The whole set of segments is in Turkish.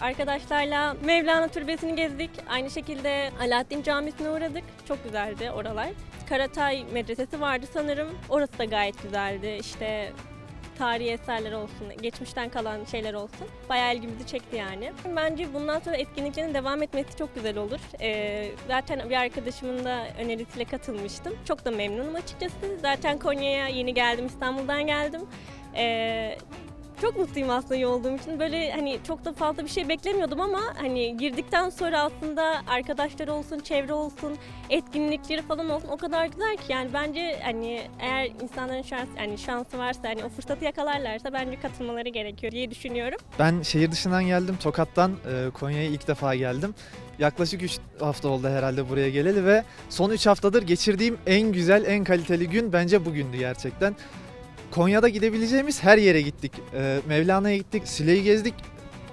arkadaşlarla Mevlana Türbesi'ni gezdik. Aynı şekilde Alaaddin Camisi'ne uğradık. Çok güzeldi oralar. Karatay Medresesi vardı sanırım. Orası da gayet güzeldi. İşte tarihi eserler olsun, geçmişten kalan şeyler olsun. Bayağı ilgimizi çekti yani. Bence bundan sonra etkinliklerin devam etmesi çok güzel olur. Ee, zaten bir arkadaşımın da önerisiyle katılmıştım. Çok da memnunum açıkçası. Zaten Konya'ya yeni geldim, İstanbul'dan geldim. Ee, çok mutluyum aslında iyi olduğum için. Böyle hani çok da fazla bir şey beklemiyordum ama hani girdikten sonra aslında arkadaşlar olsun, çevre olsun, etkinlikleri falan olsun o kadar güzel ki yani bence hani eğer insanların şans yani şansı varsa hani o fırsatı yakalarlarsa bence katılmaları gerekiyor diye düşünüyorum. Ben şehir dışından geldim. Tokat'tan e, Konya'ya ilk defa geldim. Yaklaşık 3 hafta oldu herhalde buraya geleli ve son 3 haftadır geçirdiğim en güzel, en kaliteli gün bence bugündü gerçekten. Konya'da gidebileceğimiz her yere gittik. E, Mevlana'ya gittik, Sile'yi gezdik.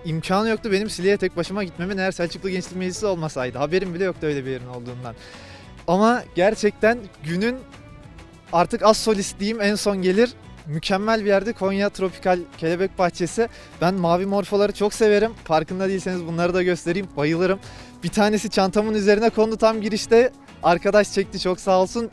İmkanı yoktu benim Sile'ye tek başıma gitmemin eğer Selçuklu Gençlik Meclisi olmasaydı. Haberim bile yoktu öyle bir yerin olduğundan. Ama gerçekten günün artık az solist diyeyim en son gelir. Mükemmel bir yerde Konya Tropikal Kelebek Bahçesi. Ben mavi morfoları çok severim. Farkında değilseniz bunları da göstereyim. Bayılırım. Bir tanesi çantamın üzerine kondu tam girişte. Arkadaş çekti çok sağ olsun.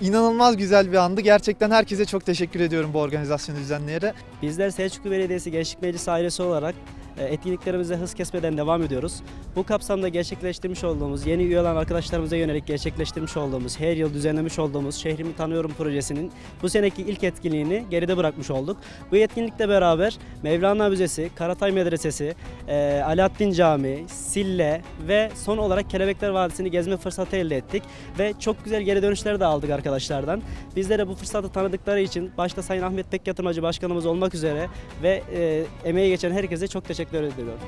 İnanılmaz güzel bir andı. Gerçekten herkese çok teşekkür ediyorum bu organizasyonu düzenleyene. Bizler Selçuklu Belediyesi Gençlik Meclisi ailesi olarak e, etkinliklerimize hız kesmeden devam ediyoruz. Bu kapsamda gerçekleştirmiş olduğumuz, yeni üye olan arkadaşlarımıza yönelik gerçekleştirmiş olduğumuz, her yıl düzenlemiş olduğumuz Şehrimi Tanıyorum projesinin bu seneki ilk etkinliğini geride bırakmış olduk. Bu etkinlikle beraber Mevlana Müzesi, Karatay Medresesi, e, Alaaddin Camii, Sille ve son olarak Kelebekler Vadisi'ni gezme fırsatı elde ettik. Ve çok güzel geri dönüşler de aldık arkadaşlardan. Bizlere bu fırsatı tanıdıkları için başta Sayın Ahmet Pek Yatırmacı Başkanımız olmak üzere ve e, emeği geçen herkese çok teşekkür ediyorum.